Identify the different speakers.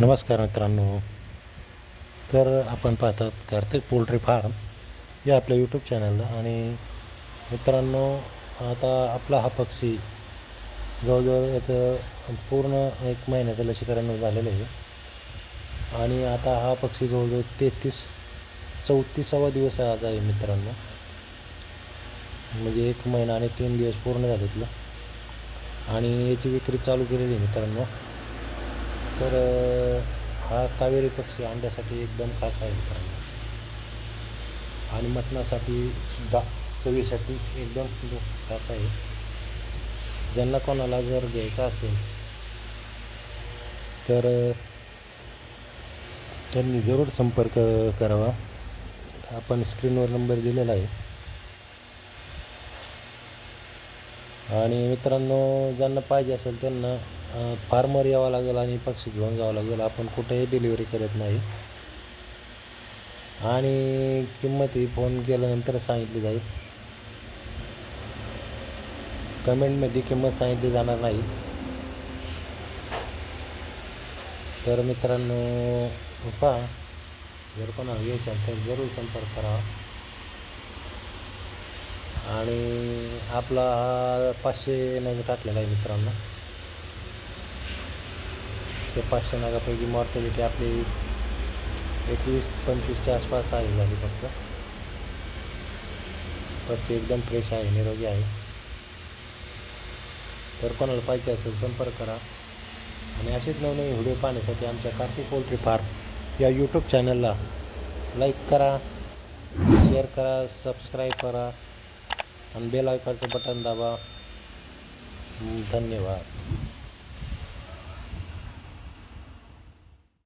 Speaker 1: नमस्कार मित्रांनो. तर आपण पाहतात कार्तिक पोल्ट्री फार्म या आपल्या यूट्यूब चॅनलला आणि मित्रांनो आता आपला हा पक्षी जवळजवळ याचं पूर्ण एक महिन्याचं लसीकरण झालेलं आहे. आणि आता हा पक्षी जवळजवळ तेहतीस चौतीसावा दिवस आज आहे मित्रांनो. म्हणजे एक महिना आणि तीन दिवस पूर्ण झालेतलं आणि याची विक्री चालू केलेली आहे मित्रांनो. तर हा कावेरी पक्षी अंड्यासाठी एकदम खास आहे मित्रांनो. आणि मटणासाठी सुद्धा चवीसाठी एकदम खास आहे. ज्यांना कोणाला जर घ्यायचा असेल तर त्यांनी जरूर संपर्क करावा. आपण स्क्रीनवर नंबर दिलेला आहे. आणि मित्रांनो ज्यांना पाहिजे असेल त्यांना फार्मर यावं लागेल आणि पक्षी घेऊन जावं लागेल. आपण कुठेही डिलिव्हरी करत नाही. आणि किंमत ही फोन केल्यानंतर सांगितली जाईल. कमेंटमध्ये किंमत सांगितली जाणार नाही. तर मित्रांनो पहा. जर कोणाला घ्यायचं तर जरूर संपर्क करा. आणि आपला हा पाचशे नग टाकलेला आहे मित्रांनो. ते पाचशे नागापैकी मॉर्टॅलिटी आपली एकवीस पंचवीसच्या आसपास आहे झाली फक्त. पक्षी एकदम फ्रेश आहे निरोगी आहे. तर कोणाला पाहिजे असेल संपर्क करा. आणि असेच नवनवीन व्हिडिओ पाहण्यासाठी आमच्या कार्तिक पोल्ट्री फार्म या यूट्यूब चॅनलला लाईक करा शेअर करा सबस्क्राईब करा आणि बेल आयकॉनचं बटन दाबा. धन्यवाद.